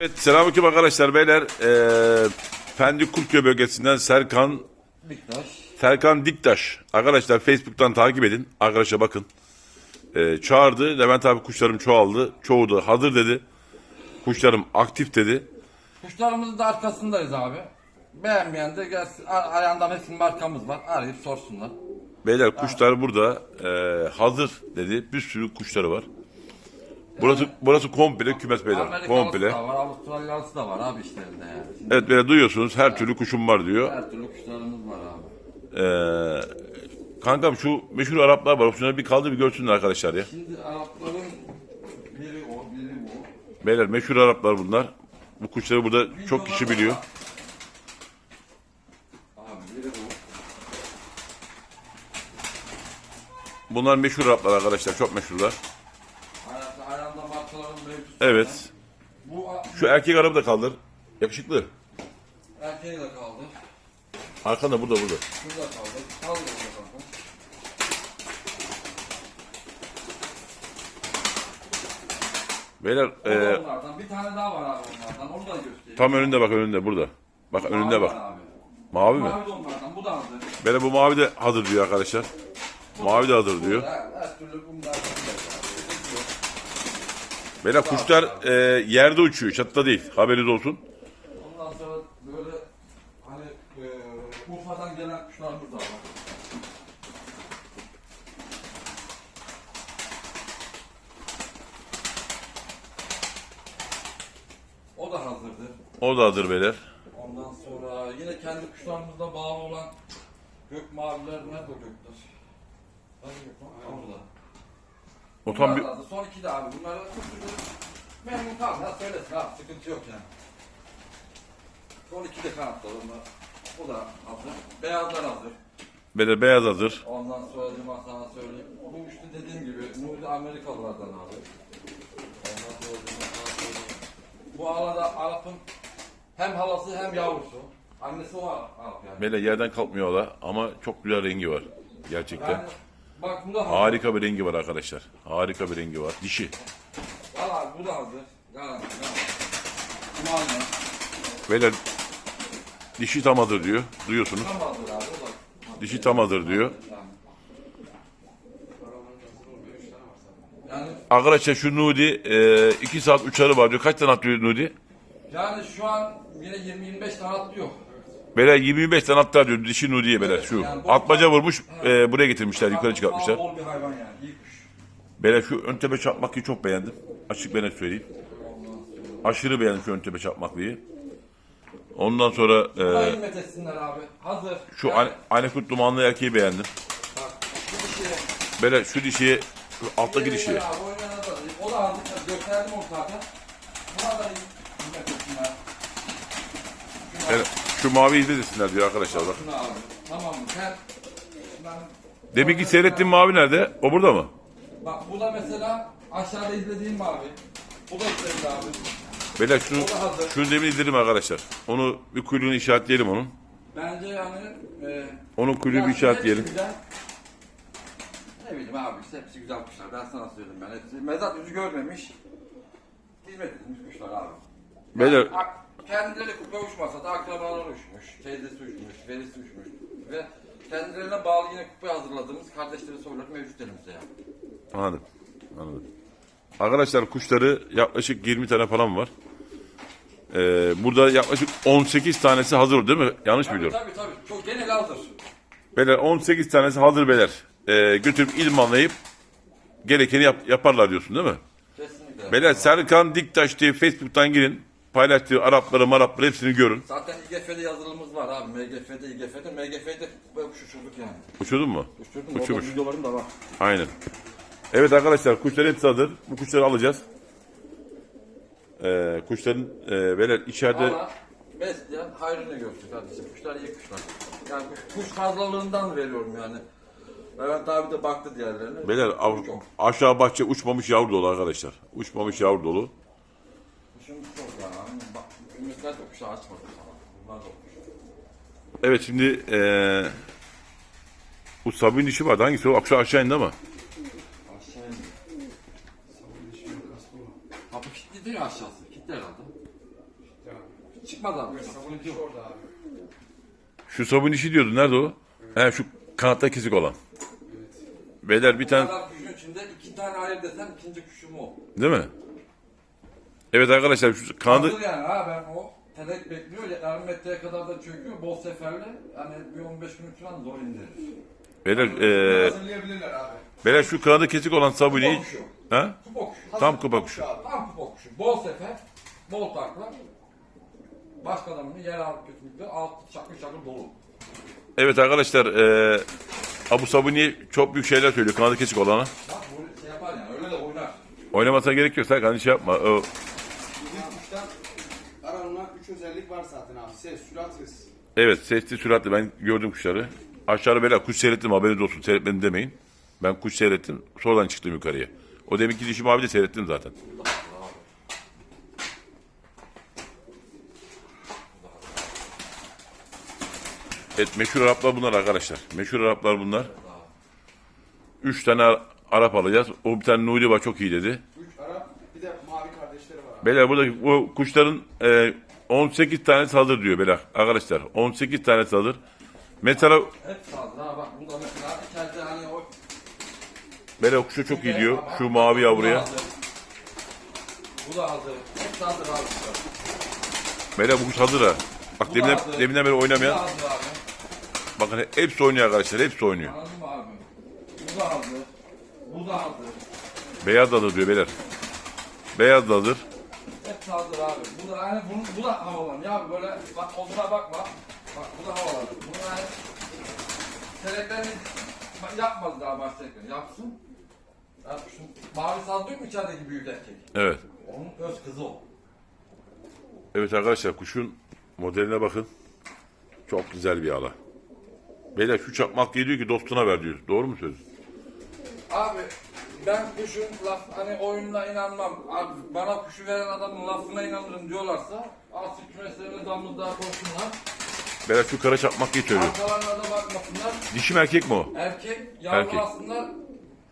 Evet, selamünaleyküm arkadaşlar beyler. Ee, Pendik Kurtköy bölgesinden Serkan Miktaş. Serkan Diktaş. Arkadaşlar Facebook'tan takip edin. Arkadaşlar bakın. Ee, çağırdı. Levent abi kuşlarım çoğaldı. Çoğu da hazır dedi. Kuşlarım aktif dedi. Kuşlarımızın da arkasındayız abi. Beğenmeyen de gelsin. A- Ayağında hepsinin markamız var. Arayıp sorsunlar. Beyler kuşlar burada. Ee, hazır dedi. Bir sürü kuşları var. Burası burası komple kümes beyler. Komple. da var, Avustralyalısı da var abi işlerinde yani. Evet böyle duyuyorsunuz. Her türlü kuşum var diyor. Her türlü kuşlarımız var abi. Ee, kankam şu meşhur Araplar var. Şunları bir kaldı bir görsünler arkadaşlar ya. Şimdi Arapların biri o, biri bu. Beyler meşhur Araplar bunlar. Bu kuşları burada çok kişi biliyor. Abi biri bu. Bunlar meşhur Araplar arkadaşlar. Çok meşhurlar. Ayağında markaların mevcut. Evet. Bu Şu erkek Arap'ı da kaldır. Yakışıklı. erkeği de kaldı. Arkanda burada burada. Şurada kaldı. Kaldı burada kaldı. Beyler O e, da onlardan. Bir tane daha var abi onlardan. Onu da göstereyim. tam önünde bak önünde burada. Bak önünde Mavi bak. var abi. Mavi mi? Mavi de onlardan. Bu da hazır. Beyler bu mavi de hazır diyor arkadaşlar. Mavi de hazır diyor. Her, her türlü bunlar. Beyler kuşlar e, yerde uçuyor. Çatıda değil. Haberiniz olsun. Ondan sonra böyle hani e, Urfa'dan gelen kuşlarımız da var. O da hazırdır. O da hazır beyler. Ondan sonra yine kendi kuşlarımızla bağlı olan gök maviler nerede o gökler? Hangi gök? Orada. O tam bir... Bunlar hazır. Son iki de abi. Bunlar da memnun kal. Ya söylesin abi. Sıkıntı yok yani. Son iki de kanatlar onlar. O da hazır. Beyazlar hazır. Beyler beyaz hazır. Ondan sonra cuma sana söyleyeyim. Bu üçlü dediğim gibi Nuri Amerikalılardan abi. Ondan cuma sana söyleyeyim. Bu arada Arap'ın hem halası hem yavrusu. Annesi o Arap yani. Beyler yerden kalkmıyor o da ama çok güzel rengi var. Gerçekten. Yani bak bu da hazır. Harika bir rengi var arkadaşlar. Harika bir rengi var. Dişi. Al abi bu da hazır. Garanti. garanti. Beyler dişi tam hazır diyor. Duyuyorsunuz. Tam hazır abi o da. Dişi tam hazır diyor. Yani. Yani, Arkadaşlar şu Nudi 2 saat uçarı var diyor. Kaç tane atlıyor Nudi? yani şu an yine 20-25 tane atlıyor. Beyler 25 tane atlar diyor dişi Nudi'ye beyler şu. Yani bu- Atmaca vurmuş e, buraya getirmişler yukarı çıkartmışlar. bol bir hayvan yani. şu ön tepe çarpmaklıyı çok beğendim. Açık ben söyleyeyim. Aşırı beğendim şu ön tepe çarpmaklıyı. Ondan sonra e, Buna hizmet etsinler abi. Hazır. şu Yani, yani, Anekut dumanlı erkeği beğendim. bak, şu dişi. Şu dişi şu alttaki dişi. Abi, oynayan da değil. O da hazır. Gösterdim onu zaten. Buna da hizmet etsinler. Şuna, Beyler, şu mavi izle desinler diyor arkadaşlar bak. abi. Tamam mı? Sen Deminki seyrettiğim mavi nerede? O burada mı? Bak bu da mesela aşağıda izlediğim mavi. Bu da izledi abi. Beyler şunu, şunu demin izledim arkadaşlar. Onu bir kuyruğunu işaretleyelim onun. Bence yani e, Onun kuyruğunu bir işaretleyelim. güzel. Ne bileyim abi işte hepsi güzel kuşlar. Ben sana söyleyeyim ben. Hepsi mezat yüzü görmemiş. Hizmet edilmiş kuşlar abi. Beyler- ak- kendileri kupa uçmasa da akrabalar uçmuş. Teyzesi uçmuş, verisi uçmuş. Ve kendilerine bağlı yine kupaya hazırladığımız kardeşleri soruları mevcut elimizde yani. Anladım. Anladım. Arkadaşlar kuşları yaklaşık 20 tane falan var. Ee, burada yaklaşık 18 tanesi hazır değil mi? Yanlış mı Tabii biliyorum? tabii tabii. Çok genel hazır. Beyler 18 tanesi hazır beyler. Ee, götürüp ilmanlayıp gerekeni yap- yaparlar diyorsun değil mi? Kesinlikle. Beyler Serkan Diktaş diye Facebook'tan girin. Paylaştığı Arapları marapları hepsini görün. Zaten İGF'de yazılımımız var abi. MGF'de, İGF'de. MGF'de böyle uçurduk yani. Uçurdun mu? Uçurdum. Uçurmuş. Videolarım da var. Aynen. Evet arkadaşlar kuşların hepsi hazır. Bu kuşları alacağız. Ee, kuşların e, beyler içeride Ama besleyen hayrını görsün kardeşim. Kuşlar iyi kuşlar. Yani kuş, fazlalığından veriyorum yani. Levent abi de baktı diğerlerine. Beyler av- aşağı bahçe uçmamış yavru dolu arkadaşlar. Uçmamış yavru dolu. Kuşumuz çok yani. Hani Bak, ümmetler de kuşu açmadı sana. Bunlar da kuş. Evet şimdi eee bu Sabi'nin işi vardı. Hangisi o? Aksu aşağı indi ama. Aşağı indi. Kapı kilitli değil mi aşağısı? Kilitli herhalde. çıkmaz abi. Sabun işi orada abi. Şu sabun işi diyordu. Nerede o? He şu kanatta kesik olan. Beyler bir Bu tane kadar kuşun içinde iki tane ayır desem ikinci kuşum o. değil mi? Evet arkadaşlar şu kanadı Hazır yani ha ben o telek bekliyor ya yarım metreye kadar da çöküyor bol seferli yani bir 15 gün falan zor indirir. beyler e, Hazırlayabilirler abi. beyler şu kanadı kesik olan sabunu Kupa kuşu. ha? Kupa kuşu. Tam kupa kuşu. Abi. Tam kupa kuşu. Bol sefer, bol takla. Başka adamın yer alıp götürmekte alt şakır şakır dolu. Evet arkadaşlar e, Abu Sabuni çok büyük şeyler söylüyor kanadı kesik olana. Bak bu şey yapar yani öyle de oynar. Oynamasına gerek yok. Sen şey yapma. O, Ses, sürat, evet sesli süratli ben gördüm kuşları. Aşağıda böyle kuş seyrettim haberiniz olsun. Seyretmedim demeyin. Ben kuş seyrettim. Sonradan çıktım yukarıya. O deminki dişim abi de seyrettim zaten. Evet meşhur Araplar bunlar arkadaşlar. Meşhur Araplar bunlar. Üç tane Ar- Arap alacağız. O bir tane Nuri var çok iyi dedi. 3 Arap, bir de mavi kardeşleri var. Beyler buradaki bu kuşların e, 18 tanesi hazır diyor beyler. Arkadaşlar 18 tanesi hazır. Mesela Hep bak bu mesela içeride hani o beyler kuşu çok iyi diyor. Şu mavi Bu da yavruya. hazır. Bu da hazır. Hep hazır abi. Beyler bu kuş hazır ha. Bak Bu da deminden, hazır. deminden beri Bu da oynamayan. hazır abi. Bakın hepsi oynuyor arkadaşlar. Hepsi oynuyor. Anladın mı abi? Bu da hazır. Bu da hazır. Beyaz da hazır diyor beyler. Beyaz da hazır. Hep hazır abi. Bu da hani bunu, bu da havalan. Ya böyle bak omzuna bakma. Bak bu da havalan. Bunu hani seleklerini yapmadı daha başlarken. Yapsın. Ya şu mavi sandıyor mu içerideki büyük erkek? Evet. Onun öz kızı o. Evet arkadaşlar kuşun modeline bakın. Çok güzel bir ala. Beyler şu çakmak diyor ki dostuna ver diyor. Doğru mu söz? Abi ben kuşun laf hani oyununa inanmam. Bana kuşu veren adamın lafına inanırım diyorlarsa asıl kümeslerine damızlığa koysunlar. Beyler şu kara çakmak diye söylüyor. Arkalarına da bakmasınlar. Dişi mi erkek mi o? Erkek Erkek. yavrulasınlar.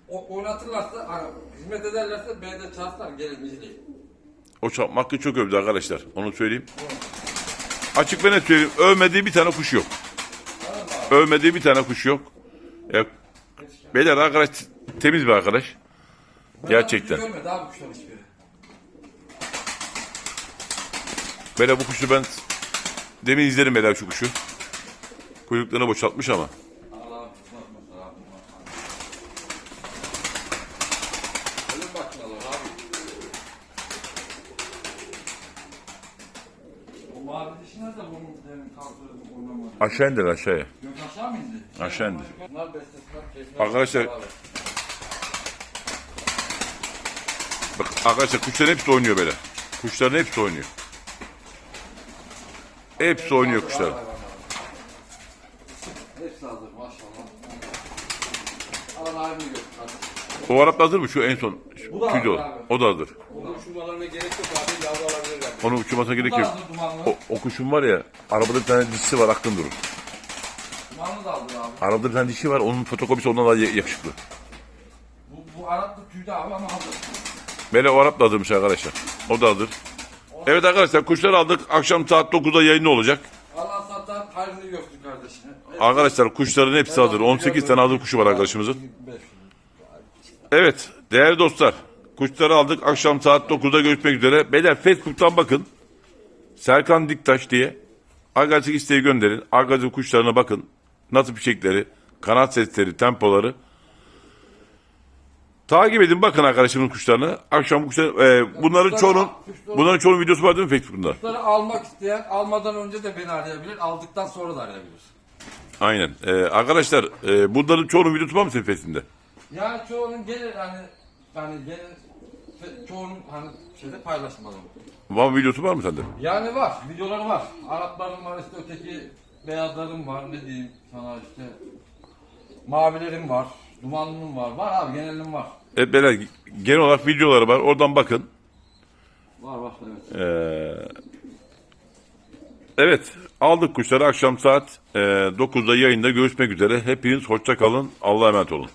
O, oynatırlarsa hani hizmet ederlerse B'de çağırsınlar gelin izleyin. O çakmakı çok övdü arkadaşlar. Onu söyleyeyim. Açık ve net söyleyeyim. Övmediği bir tane kuş yok. Övmediği bir tane kuş yok. Ya, beyler arkadaş temiz bir arkadaş. Gerçekten. Görmedi abi kuşlar hiçbiri. Beyler bu kuşu ben demin izlerim beyler şu kuşu. Kuyruklarını boşaltmış ama. Allah tutmasın abi. Ölüm makineler abi. O mavi dişi nerede bunun demin kaldırdı oynamadı? Aşağı indir aşağıya. Yok aşağı mı indi? Aşağı indi. Bunlar beslesinler keyfine. Arkadaşlar- baksınlar abi. Bak arkadaşlar kuşların hepsi oynuyor böyle. Kuşların hepsi oynuyor. Hepsi oynuyor kuşlar. Hepsi hazır maşallah. Alın abimi gör. Hadi. O Arap da hazır mı? Şu en son. Bu da o. hazır abi. O da hazır. Onun uçurmalarına gerek yok abi. Yavru alabilirler. Onu uçurmasına Bu gerek da yok. hazır dumanlı. O, o kuşun var ya arabada bir tane dişisi var aklın durur. Dumanlı da hazır abi. Arabada bir tane dişi var onun fotokopisi ondan daha ya- yakışıklı. Bu, bu Arap da tüydü abi ama hazır. Böyle o Arap da hazırmış arkadaşlar. O da hazır. Evet arkadaşlar kuşları aldık. Akşam saat 9'da yayın olacak. Allah satan hayrını görsün kardeşine. Arkadaşlar kuşların hepsi hazır. 18 tane hazır kuşu var arkadaşımızın. 500. Evet değerli dostlar. Kuşları aldık. Akşam saat 9'da görüşmek üzere. Beyler Facebook'tan bakın. Serkan Diktaş diye. Arkadaşlık isteği gönderin. Arkadaşlık kuşlarına bakın. Nasıl fişekleri, kanat sesleri, tempoları. Takip edin bakın arkadaşımın kuşlarını. Akşam bu kuşlar, e, bunların çoğunun bunların çoğunun videosu var değil mi Facebook'ta? Bunları almak isteyen almadan önce de beni arayabilir. Aldıktan sonra da arayabilir. Aynen. E, arkadaşlar e, bunların çoğunun videosu var mı senin Facebook'ta? Yani çoğunun gelir hani hani gelir çoğunun hani şeyde paylaşmadım. Var mı videosu var mı sende? Yani var, videoları var. Arapların var işte öteki beyazların var ne diyeyim sana işte. Mavilerim var, dumanlının var. Var abi genelin var. Evet beyler genel olarak videoları var. Oradan bakın. Var var evet. Ee, evet aldık kuşları akşam saat e, 9'da yayında görüşmek üzere. Hepiniz hoşça kalın. Allah'a emanet olun.